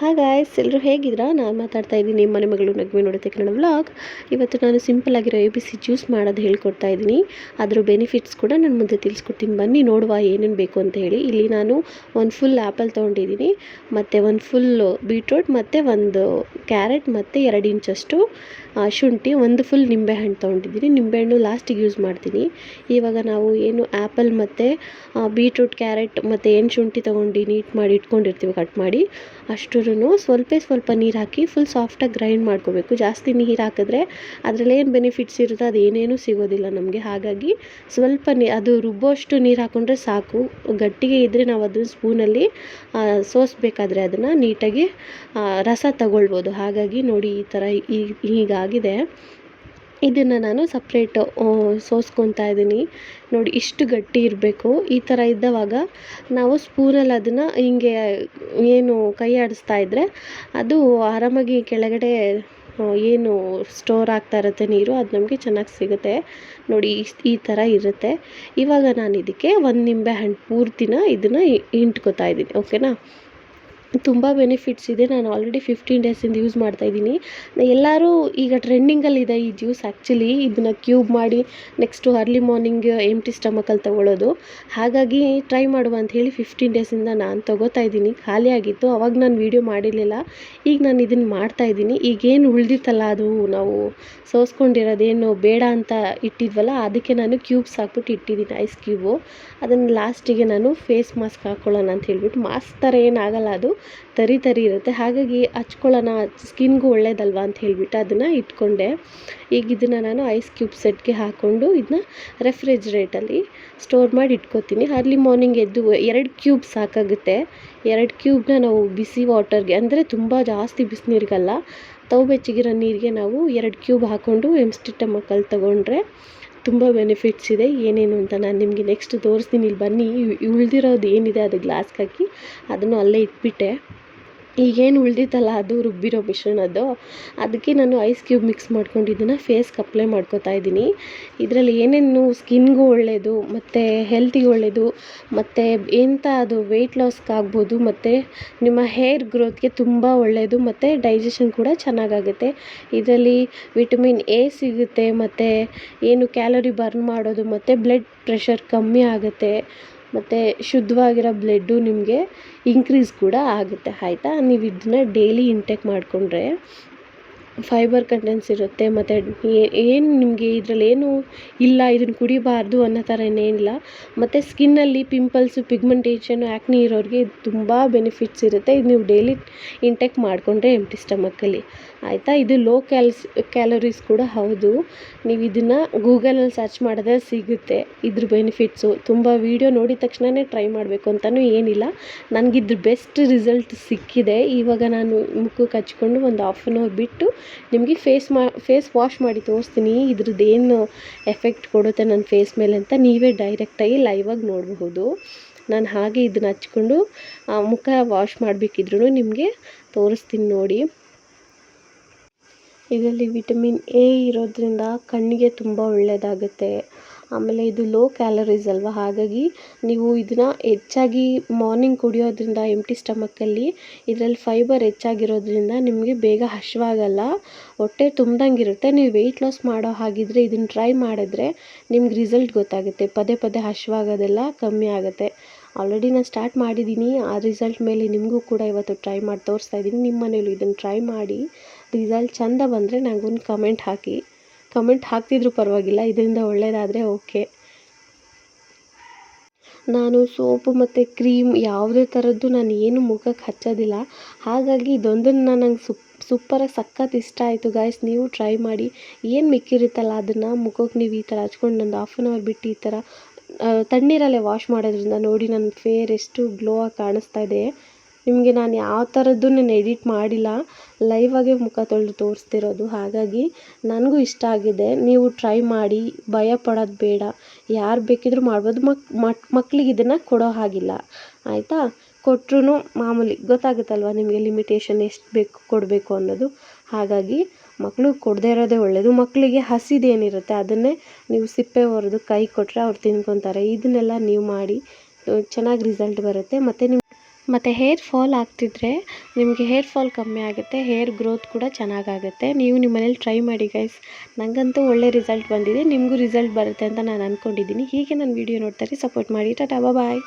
ಹಾಗಾಯ್ಸ್ ಎಲ್ಲರೂ ಹೇಗಿದ್ದೀರಾ ನಾನು ಮಾತಾಡ್ತಾ ಇದ್ದೀನಿ ಮನೆ ಮಗಳು ನಗ್ಮೆ ನೋಡುತ್ತೆ ಕನ್ನಡ ವ್ಲಾಗ್ ಇವತ್ತು ನಾನು ಸಿಂಪಲ್ ಆಗಿರೋ ಎ ಬಿ ಸಿ ಜ್ಯೂಸ್ ಮಾಡೋದು ಹೇಳ್ಕೊಡ್ತಾ ಇದ್ದೀನಿ. ಅದರ ಬೆನಿಫಿಟ್ಸ್ ಕೂಡ ನಾನು ಮುಂದೆ ತಿಳಿಸ್ಕೊಡ್ತೀನಿ. ಬನ್ನಿ ನೋಡುವ ಏನೇನು ಬೇಕು ಅಂತ ಹೇಳಿ. ಇಲ್ಲಿ ನಾನು ಒಂದು ಫುಲ್ ಆ್ಯಪಲ್ ತೊಗೊಂಡಿದ್ದೀನಿ, ಮತ್ತು ಒಂದು ಫುಲ್ ಬೀಟ್ರೂಟ್ ಮತ್ತು ಒಂದು ಕ್ಯಾರೆಟ್ ಮತ್ತು ಎರಡು ಇಂಚಷ್ಟು ಶುಂಠಿ, ಒಂದು ಫುಲ್ ನಿಂಬೆಹಣ್ಣು ತೊಗೊಂಡಿದ್ದೀನಿ. ನಿಂಬೆಹಣ್ಣು ಲಾಸ್ಟಿಗೆ ಯೂಸ್ ಮಾಡ್ತೀನಿ. ಇವಾಗ ನಾವು ಏನು ಆ್ಯಪಲ್ ಮತ್ತು ಬೀಟ್ರೂಟ್ ಕ್ಯಾರೆಟ್ ಮತ್ತು ಏನು ಶುಂಠಿ ತೊಗೊಂಡು ನೀಟ್ ಮಾಡಿ ಇಟ್ಕೊಂಡಿರ್ತೀವಿ ಕಟ್ ಮಾಡಿ ಅಷ್ಟೂ ಸ್ವಲ್ಪ ಸ್ವಲ್ಪ ನೀರು ಹಾಕಿ ಫುಲ್ ಸಾಫ್ಟಾಗಿ ಗ್ರೈಂಡ್ ಮಾಡ್ಕೋಬೇಕು. ಜಾಸ್ತಿ ನೀರು ಹಾಕಿದ್ರೆ ಅದರಲ್ಲಿ ಏನು ಬೆನಿಫಿಟ್ಸ್ ಇರುತ್ತೋ ಅದು ಏನೇನೂ ಸಿಗೋದಿಲ್ಲ ನಮಗೆ. ಹಾಗಾಗಿ ಸ್ವಲ್ಪ ನೀ, ಅದು ರುಬ್ಬೋಷ್ಟು ನೀರು ಹಾಕ್ಕೊಂಡ್ರೆ ಸಾಕು. ಗಟ್ಟಿಗೆ ಇದ್ದರೆ ನಾವು ಅದನ್ನು ಸ್ಪೂನಲ್ಲಿ ಸೋಸಬೇಕಾದ್ರೆ ಅದನ್ನು ನೀಟಾಗಿ ರಸ ತಗೊಳ್ಬೋದು. ಹಾಗಾಗಿ ನೋಡಿ ಈ ಥರ ಈಗ ಹೀಗಾಗಿದೆ ಇದನ್ನು ನಾನು ಸಪ್ರೇಟ್ ಸೋಸ್ಕೊತಾ ಇದ್ದೀನಿ ನೋಡಿ ಇಷ್ಟು ಗಟ್ಟಿ ಇರಬೇಕು. ಈ ಥರ ಇದ್ದವಾಗ ನಾವು ಸ್ಪೂನಲ್ಲಿ ಅದನ್ನು ಹಿಂಗೆ ಏನು ಕೈ ಆಡಿಸ್ತಾ ಇದ್ದರೆ ಅದು ಆರಾಮಾಗಿ ಕೆಳಗಡೆ ಏನು ಸ್ಟೋರ್ ಆಗ್ತಾ ಇರುತ್ತೆ ನೀರು, ಅದು ನಮಗೆ ಚೆನ್ನಾಗಿ ಸಿಗುತ್ತೆ. ನೋಡಿ ಈ ಥರ ಇರುತ್ತೆ. ಇವಾಗ ನಾನು ಇದಕ್ಕೆ ಒಂದು ನಿಂಬೆ ಹಣ್ಣು ಪೂರ್ತಿನ ಇದನ್ನು ಇಂಟ್ಕೋತಾ ಇದ್ದೀನಿ ಓಕೆನಾ? ತುಂಬ ಬೆನಿಫಿಟ್ಸ್ ಇದೆ. ನಾನು ಆಲ್ರೆಡಿ ಫಿಫ್ಟೀನ್ ಡೇಸಿಂದ ಯೂಸ್ ಮಾಡ್ತಾ ಇದ್ದೀನಿ. ಎಲ್ಲರೂ ಈಗ ಟ್ರೆಂಡಿಂಗಲ್ಲಿದೆ ಈ ಜ್ಯೂಸ್ ಆ್ಯಕ್ಚುಲಿ ಇದನ್ನು ಕ್ಯೂಬ್ ಮಾಡಿ ನೆಕ್ಸ್ಟು ಅರ್ಲಿ ಮಾರ್ನಿಂಗ್ ಎಂಟಿ ಸ್ಟಮಕಲ್ಲಿ ತಗೊಳ್ಳೋದು. ಹಾಗಾಗಿ ಟ್ರೈ ಮಾಡುವ ಅಂತ ಹೇಳಿ ಫಿಫ್ಟೀನ್ ಡೇಸಿಂದ ನಾನು ತಗೋತಾ ಇದ್ದೀನಿ. ಖಾಲಿ ಆಗಿತ್ತು. ಅವಾಗ ನಾನು ವೀಡಿಯೋ ಮಾಡಿರಲಿಲ್ಲ. ಈಗ ನಾನು ಇದನ್ನು ಮಾಡ್ತಾ ಇದ್ದೀನಿ. ಈಗೇನು ಉಳಿದಿತ್ತಲ್ಲ ಅದು ನಾವು ಸೋಸ್ಕೊಂಡಿರೋದೇನು ಬೇಡ ಅಂತ ಇಟ್ಟಿದ್ವಲ್ಲ, ಅದಕ್ಕೆ ನಾನು ಕ್ಯೂಬ್ಸ್ ಹಾಕ್ಬಿಟ್ಟು ಇಟ್ಟಿದ್ದೀನಿ ಐಸ್ ಕ್ಯೂಬು ಅದನ್ನು ಲಾಸ್ಟಿಗೆ ನಾನು ಫೇಸ್ ಮಾಸ್ಕ್ ಹಾಕ್ಕೊಳ್ಳೋಣ ಅಂತ ಹೇಳ್ಬಿಟ್ಟು ಮಾಸ್ಕ್ ಥರ ಏನಾಗಲ್ಲ ಅದು. ತರಿ ತರಿ ಇರುತ್ತೆ. ಹಾಗಾಗಿ ಹಚ್ಕೊಳ್ಳೋಣ, ಸ್ಕಿನ್ಗೂ ಒಳ್ಳೇದಲ್ವಾ ಅಂತ ಹೇಳಿಬಿಟ್ಟು ಅದನ್ನು ಇಟ್ಕೊಂಡೆ. ಈಗ ಇದನ್ನು ನಾನು ಐಸ್ ಕ್ಯೂಬ್ ಸೆಟ್ಗೆ ಹಾಕ್ಕೊಂಡು ಇದನ್ನ ರೆಫ್ರಿಜ್ರೇಟಲ್ಲಿ ಸ್ಟೋರ್ ಮಾಡಿ ಇಟ್ಕೋತೀನಿ. ಅರ್ಲಿ ಮಾರ್ನಿಂಗ್ ಎದ್ದು ಎರಡು ಕ್ಯೂಬ್ ಸಾಕಾಗುತ್ತೆ. ಎರಡು ಕ್ಯೂಬ್ನ ನಾವು ಬಿಸಿ ವಾಟರ್ಗೆ, ಅಂದರೆ ತುಂಬ ಜಾಸ್ತಿ ಬಿಸಿನೀರಿಗಲ್ಲ ತವ್ ಬೆಚ್ಚಗಿರೋ ನೀರಿಗೆ ನಾವು ಎರಡು ಕ್ಯೂಬ್ ಹಾಕ್ಕೊಂಡು ಎಮ್ಸ್ಟಿ ಟಮಕಲ್ಲಿ ತಗೊಂಡ್ರೆ ತುಂಬ ಬೆನಿಫಿಟ್ಸ್ ಇದೆ. ಏನೇನು ಅಂತ ನಾನು ನಿಮಗೆ ನೆಕ್ಸ್ಟ್ ತೋರಿಸ್ತೀನಿ. ಇಲ್ಲಿ ಬನ್ನಿ. ಉಳಿದಿರೋದು ಏನಿದೆ ಅದು ಗ್ಲಾಸ್ಗೆ ಹಾಕಿ. ಅದನ್ನು ಅಲ್ಲೇ ಇಟ್ಬಿಟ್ಟೆ. ಈಗೇನು ಉಳಿದಿತ್ತಲ್ಲ, ಅದು ರುಬ್ಬಿರೋ ಮಿಶ್ರಣದ್ದು ಅದಕ್ಕೆ ನಾನು ಐಸ್ ಕ್ಯೂಬ್ ಮಿಕ್ಸ್ ಮಾಡ್ಕೊಂಡು ಇದನ್ನು ಫೇಸ್ಗೆ ಅಪ್ಲೈ ಮಾಡ್ಕೋತಾ ಇದ್ದೀನಿ. ಇದರಲ್ಲಿ ಏನೇನು ಸ್ಕಿನ್ಗೂ ಒಳ್ಳೆಯದು ಮತ್ತು ಹೆಲ್ತಿಗೆ ಒಳ್ಳೆಯದು ಮತ್ತು ಎಂಥ ಅದು ವೆಯ್ಟ್ ಲಾಸ್ಗೆ ಆಗ್ಬೋದು, ಮತ್ತು ನಿಮ್ಮ ಹೇರ್ ಗ್ರೋತ್ಗೆ ತುಂಬ ಒಳ್ಳೆಯದು ಮತ್ತು ಡೈಜೆಷನ್ ಕೂಡ ಚೆನ್ನಾಗಾಗುತ್ತೆ. ಇದರಲ್ಲಿ ವಿಟಮಿನ್ ಎ ಸಿಗುತ್ತೆ, ಮತ್ತು ಏನು ಕ್ಯಾಲೋರಿ ಬರ್ನ್ ಮಾಡೋದು, ಮತ್ತು ಬ್ಲಡ್ ಪ್ರೆಷರ್ ಕಮ್ಮಿ ಆಗುತ್ತೆ. ಮತ್ತು ಶುದ್ಧವಾಗಿರೋ ಬ್ಲಡ್ಡು ನಿಮಗೆ ಇನ್ಕ್ರೀಸ್ ಕೂಡ ಆಗುತ್ತೆ ಆಯಿತಾ? ನೀವು ಇದನ್ನ ಡೈಲಿ ಇಂಟೇಕ್ ಮಾಡಿಕೊಂಡ್ರೆ ಫೈಬರ್ ಕಂಟೆಂಟ್ಸ್ ಇರುತ್ತೆ, ಮತ್ತು ಏನು ನಿಮಗೆ ಇದ್ರಲ್ಲಿ ಏನು ಇಲ್ಲ ಇದನ್ನು ಕುಡಿಬಾರ್ದು ಅನ್ನೋ ಥರ ಏನಿಲ್ಲ. ಮತ್ತು ಸ್ಕಿನ್ನಲ್ಲಿ ಪಿಂಪಲ್ಸು ಪಿಗ್ಮೆಂಟೇಷನ್ ಆ್ಯಕ್ನಿ ಇರೋರಿಗೆ ಇದು ತುಂಬ ಬೆನಿಫಿಟ್ಸ್ ಇರುತ್ತೆ. ಇದು ನೀವು ಡೈಲಿ ಇಂಟೇಕ್ ಮಾಡಿಕೊಂಡ್ರೆ ಎಂಟಿ ಸ್ಟಮಕ್ಕಲ್ಲಿ ಆಯಿತಾ? ಇದು ಲೋ ಕ್ಯಾಲ್ಸ್ ಕ್ಯಾಲೋರೀಸ್ ಕೂಡ ಹೌದು. ನೀವು ಇದನ್ನು ಗೂಗಲಲ್ಲಿ ಸರ್ಚ್ ಮಾಡಿದ್ರೆ ಸಿಗುತ್ತೆ. ಇದ್ರ ಬೆನಿಫಿಟ್ಸು ತುಂಬ ವೀಡಿಯೋ ನೋಡಿದ ತಕ್ಷಣವೇ ಟ್ರೈ ಮಾಡಬೇಕು ಅಂತಲೂ ಏನಿಲ್ಲ. ನನಗಿದ್ರ ಬೆಸ್ಟ್ ರಿಸಲ್ಟ್ ಸಿಕ್ಕಿದೆ. ಇವಾಗ ನಾನು ಮುಖಕ್ಕೆ ಹಚ್ಕೊಂಡು ಒಂದು ಹಾಫ್ ಆನ್ ಅವರ್ ಬಿಟ್ಟು ನಿಮಗೆ ಫೇಸ್ ಮಾ ಫೇಸ್ ವಾಶ್ ಮಾಡಿ ತೋರಿಸ್ತೀನಿ. ಇದ್ರದ್ದು ಏನು ಎಫೆಕ್ಟ್ ಕೊಡುತ್ತೆ ನನ್ನ ಫೇಸ್ ಮೇಲೆ ಅಂತ ನೀವೇ ಡೈರೆಕ್ಟಾಗಿ ಲೈವಾಗಿ ನೋಡಬಹುದು. ನಾನು ಹಾಗೆ ಇದನ್ನ ಹಚ್ಕೊಂಡು ಮುಖ ವಾಶ್ ಮಾಡಬೇಕಿದ್ರೂ ನಿಮಗೆ ತೋರಿಸ್ತೀನಿ ನೋಡಿ. ಇದರಲ್ಲಿ ವಿಟಮಿನ್ ಎ ಇರೋದ್ರಿಂದ ಕಣ್ಣಿಗೆ ತುಂಬ ಒಳ್ಳೆಯದಾಗುತ್ತೆ. ಆಮೇಲೆ ಇದು ಲೋ ಕ್ಯಾಲರೀಸ್ ಅಲ್ವಾ? ಹಾಗಾಗಿ ನೀವು ಇದನ್ನು ಹೆಚ್ಚಾಗಿ ಮಾರ್ನಿಂಗ್ ಕುಡಿಯೋದ್ರಿಂದ ಎಂಟಿ ಸ್ಟಮಕ್ಕಲ್ಲಿ ಇದರಲ್ಲಿ ಫೈಬರ್ ಹೆಚ್ಚಾಗಿರೋದ್ರಿಂದ ನಿಮಗೆ ಬೇಗ ಹಶ್ವಾಗಲ್ಲ. ಹೊಟ್ಟೆ ತುಂಬ್ದಂಗಿರುತ್ತೆ. ನೀವು ವೆಯ್ಟ್ ಲಾಸ್ ಮಾಡೋ ಹಾಗಿದ್ರೆ ಇದನ್ನು ಟ್ರೈ ಮಾಡಿದ್ರೆ ನಿಮ್ಗೆ ರಿಸಲ್ಟ್ ಗೊತ್ತಾಗುತ್ತೆ. ಪದೇ ಪದೇ ಹಶ್ವಾಗೋದೆಲ್ಲ ಕಮ್ಮಿ ಆಗುತ್ತೆ. ಆಲ್ರೆಡಿ ನಾನು ಸ್ಟಾರ್ಟ್ ಮಾಡಿದ್ದೀನಿ ಆ ರಿಸಲ್ಟ್ ಮೇಲೆ ನಿಮಗೂ ಕೂಡ ಇವತ್ತು ಟ್ರೈ ಮಾಡಿ ತೋರಿಸ್ತಾ ಇದ್ದೀನಿ ನಿಮ್ಮ ಮನೇಲೂ ಇದನ್ನು ಟ್ರೈ ಮಾಡಿ. ರಿಸಲ್ಟ್ ಚೆಂದ ಬಂದರೆ ನನಗೊಂದು ಕಮೆಂಟ್ ಹಾಕಿ. ಕಮೆಂಟ್ ಹಾಕ್ತಿದ್ರು ಪರವಾಗಿಲ್ಲ, ಇದರಿಂದ ಒಳ್ಳೆಯದಾದರೆ ಓಕೆ ನಾನು ಸೋಪು ಮತ್ತು ಕ್ರೀಮ್ ಯಾವುದೇ ಥರದ್ದು ನಾನು ಏನು ಮುಖಕ್ಕೆ ಹಚ್ಚೋದಿಲ್ಲ. ಹಾಗಾಗಿ ಇದೊಂದನ್ನು ನಂಗೆ ಸುಪ್ ಸೂಪರಾಗಿ ಸಖತ್ ಇಷ್ಟ ಆಯಿತು ಗಾಯ್ಸ್ ನೀವು ಟ್ರೈ ಮಾಡಿ. ಏನು ಮಿಕ್ಕಿರುತ್ತಲ್ಲ ಅದನ್ನು ಮುಖಕ್ಕೆ ನೀವು ಈ ಥರ ಹಚ್ಕೊಂಡು ಒಂದು ಹಾಫ್ ಆನ್ ಅವರ್ ಬಿಟ್ಟು ಈ ಥರ ತಣ್ಣೀರಲ್ಲೇ ವಾಶ್ ಮಾಡೋದ್ರಿಂದ ನೋಡಿ ನನ್ನ ಫೇರ್ ಎಷ್ಟು ಗ್ಲೋ ಆಗಿ ಕಾಣಿಸ್ತಾ ಇದೆ. ನಿಮಗೆ ನಾನು ಯಾವ ಥರದ್ದು ನಾನು ಎಡಿಟ್ ಮಾಡಿಲ್ಲ ಲೈವಾಗೇ ಮುಖ ತೊಳೆದು ತೋರಿಸ್ತಿರೋದು. ಹಾಗಾಗಿ ನನಗೂ ಇಷ್ಟ ಆಗಿದೆ. ನೀವು ಟ್ರೈ ಮಾಡಿ, ಭಯ ಪಡೋದು ಬೇಡ. ಯಾರು ಬೇಕಿದ್ದರೂ ಮಾಡ್ಬೋದು. ಮಕ್ ಮಕ್, ಮಕ್ಳಿಗೆ ಇದನ್ನು ಕೊಡೋ ಹಾಗಿಲ್ಲ. ಆಯಿತಾ? ಕೊಟ್ರೂ ಮಾಮೂಲಿ ಗೊತ್ತಾಗುತ್ತಲ್ವ ನಿಮಗೆ ಲಿಮಿಟೇಷನ್ ಎಷ್ಟು ಬೇಕು, ಕೊಡಬೇಕು ಅನ್ನೋದು? ಹಾಗಾಗಿ ಮಕ್ಕಳು ಕೊಡದೇ ಇರೋದೇ ಒಳ್ಳೆಯದು ಮಕ್ಕಳಿಗೆ ಹಸಿದೇನಿರುತ್ತೆ ಅದನ್ನೇ ನೀವು ಸಿಪ್ಪೆ ಹೊರೆದು ಕೈ ಕೊಟ್ಟರೆ ಅವ್ರು ತಿನ್ಕೊತಾರೆ. ಇದನ್ನೆಲ್ಲ ನೀವು ಮಾಡಿ, ಚೆನ್ನಾಗಿ ರಿಸಲ್ಟ್ ಬರುತ್ತೆ. ಮತ್ತು ನಿಮ್ಮ ಮತ್ತು ಹೇರ್ ಫಾಲ್ ಆಗ್ತಿದ್ರೆ ನಿಮಗೆ ಹೇರ್ ಫಾಲ್ ಕಮ್ಮಿ ಆಗುತ್ತೆ, ಹೇರ್ ಗ್ರೋತ್ ಕೂಡ ಚೆನ್ನಾಗಾಗುತ್ತೆ. ನೀವು ನಿಮ್ಮ ಮನೇಲಿ ಟ್ರೈ ಮಾಡಿ ಗೈಸ್ ನನಗಂತೂ ಒಳ್ಳೆ ರಿಸಲ್ಟ್ ಬಂದಿದೆ, ನಿಮಗೂ ರಿಸಲ್ಟ್ ಬರುತ್ತೆ ಅಂತ ನಾನು ಅಂದ್ಕೊಂಡಿದ್ದೀನಿ ಹೀಗೆ ನನ್ನ ವೀಡಿಯೋ ನೋಡ್ತಾರೆ ಸಪೋರ್ಟ್ ಮಾಡಿ. ಟಾಟಾ ಬಾಯ್